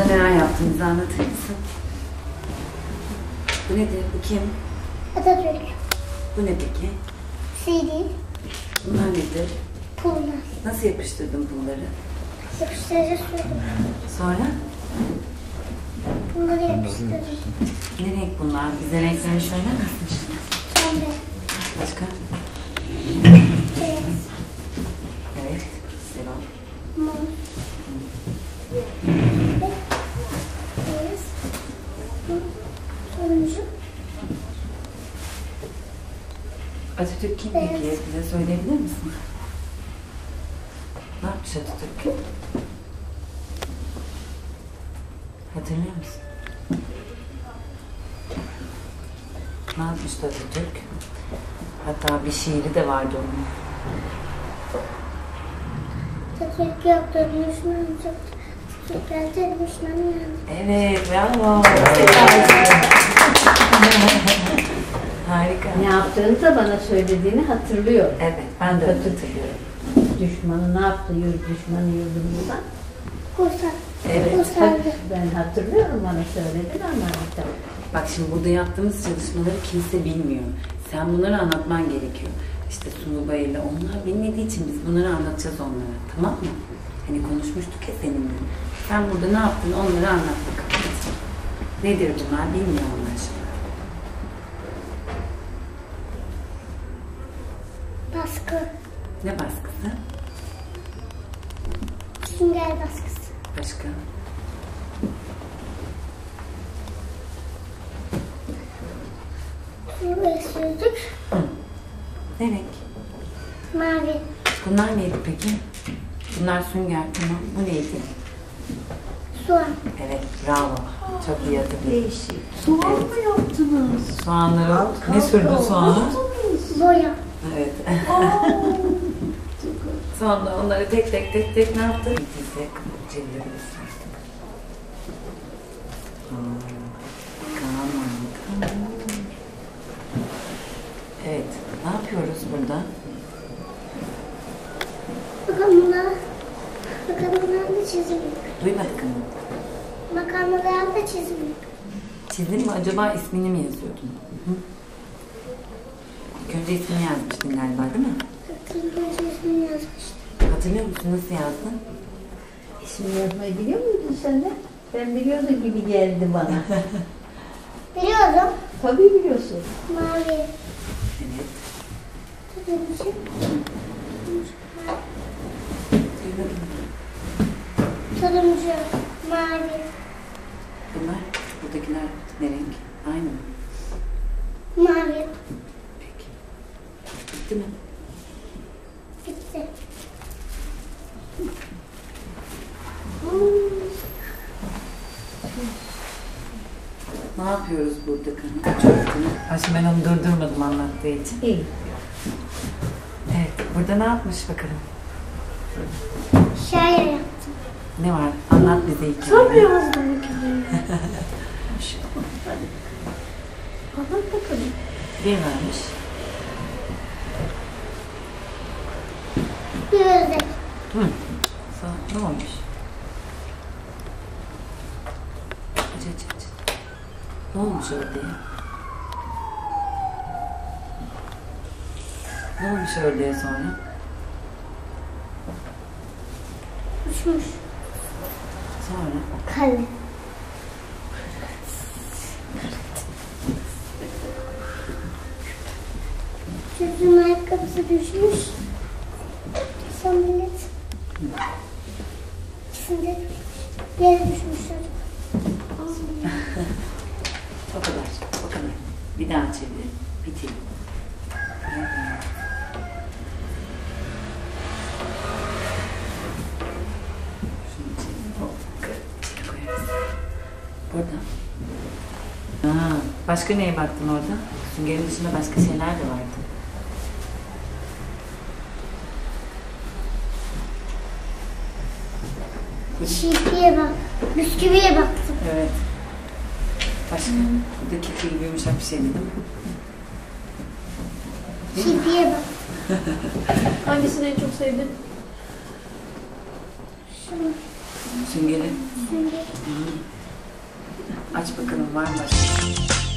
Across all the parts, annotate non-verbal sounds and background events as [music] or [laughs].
Burada neler yaptığınızı anlatır mısın? Bu nedir? Bu kim? Atatürk. Bu ne peki? CD. Bunlar nedir? Pullar. Nasıl yapıştırdın bunları? Yapıştırıcı sürdüm. Sonra? Bunları yapıştırdım. Ne renk bunlar? Bize renklerini söyler misin? Pembe. Başka? Beyaz. Evet. Devam. Mor. Pembe. Beyaz. Turuncu. Atatürk kim peki? Bize söyleyebilir misin? Ne yapmış Atatürk? Hatırlıyor musun? Ne yapmıştı Atatürk? Hatta bir şiiri de vardı onun. Atatürk yoktu. Düşman yoktu. Atatürk'ten düşman yandı. Evet, bravo. [laughs] Harika. Ne yaptığını da bana söylediğini hatırlıyor. Evet, ben de öyle hatırlıyorum. Düşmanı ne yaptı? Yurt düşmanı yurdumuzdan. Kurtar. Evet. Kurtardı. Ben hatırlıyorum bana söyledin ama. Bak şimdi burada yaptığımız çalışmaları kimse bilmiyor. Sen bunları anlatman gerekiyor. İşte Sunu Bayır'la onlar bilmediği için biz bunları anlatacağız onlara. Tamam mı? Hani konuşmuştuk ya seninle. Sen burada ne yaptın onları anlat bakalım. Nedir bunlar bilmiyor onlar şimdi. Ne baskısı? Sünger baskısı. Başka? Sürdük. Ne renk? Mavi. Bunlar neydi peki? Bunlar sünger tamam. Bu neydi? Soğan. Evet bravo. Çok iyi hatırladın. Değişik. Soğan mı yaptınız? Soğanları ne sürdün soğanı? Boya. Evet. [laughs] Sonra onları tek tek tek tek ne yaptın? Dize çevirebilirsin. Tamam, tamam. Evet, ne yapıyoruz burada? Makarnalar. Makarnalarda çizim yok. Duymadık mı? Makarnalarda çizim yok. Çizdin mi acaba ismini mi yazıyordun? Hı? İlk önce ismini yazmıştın galiba değil mi? Yazmıştım. Hatırlıyor musun nasıl yazdın? İsim yazmayı biliyor muydun sen de? Ben biliyordum gibi geldi bana. [laughs] Biliyorum. Tabii biliyorsun. Mavi. Evet. Mı? Turuncu. Mavi. Bunlar, buradakiler ne renk? Aynı mı? Mavi. Peki. Bitti mi? Bitti. Ne yapıyoruz burada? Çok Ay şimdi ben onu durdurmadım anlattığı için. İyi. Evet, burada ne yapmış bakalım? Şair yaptım. Ne var? Anlat bize hikayeyi. yazdım hikayeyi. Anlat [laughs] bakalım. Bir varmış. Bir ördek. Hı. Sonra ne olmuş? Aç aç aç. Ne olmuş ya? Ne olmuş ördeğe sonra? Uçmuş. Sonra? Kale. Çocuğun ayakkabısı düşmüş. Son millet. İkisinde yere düşmüş çocuk. [laughs] O kadar. O kadar. Bir daha çevir. Bitir. Şunu çevir. Hop. İçine koyarız. Burada. Aa, başka neye baktın orada? Süngerin dışında başka şeyler de vardı. Çiğpiye bak. Bisküviye baktım. Evet. Başka? Buradaki tüy yumuşak bir şey dedim. Çiğpiye bak. [laughs] Hangisini en çok sevdin? Şunu. Süngeri. Sünger. Aç bakalım var mı başka?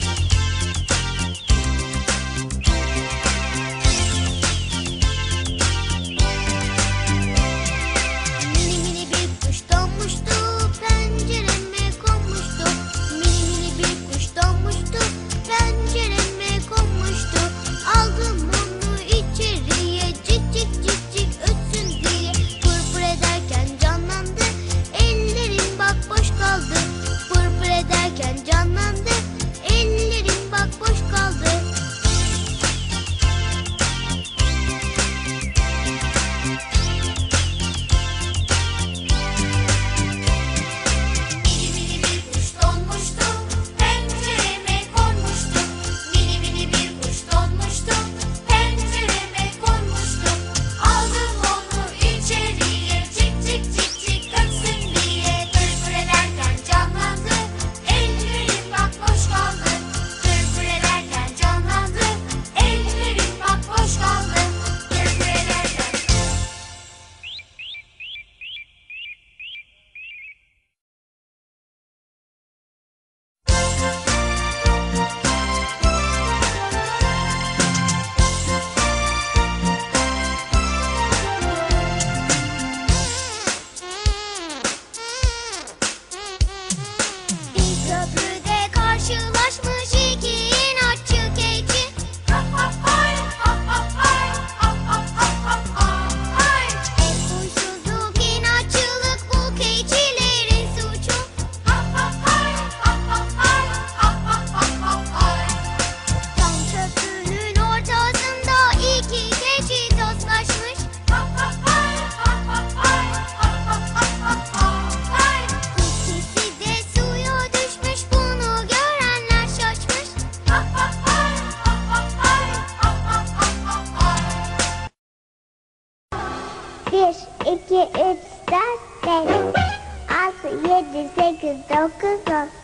Hadi 8, 9, 10.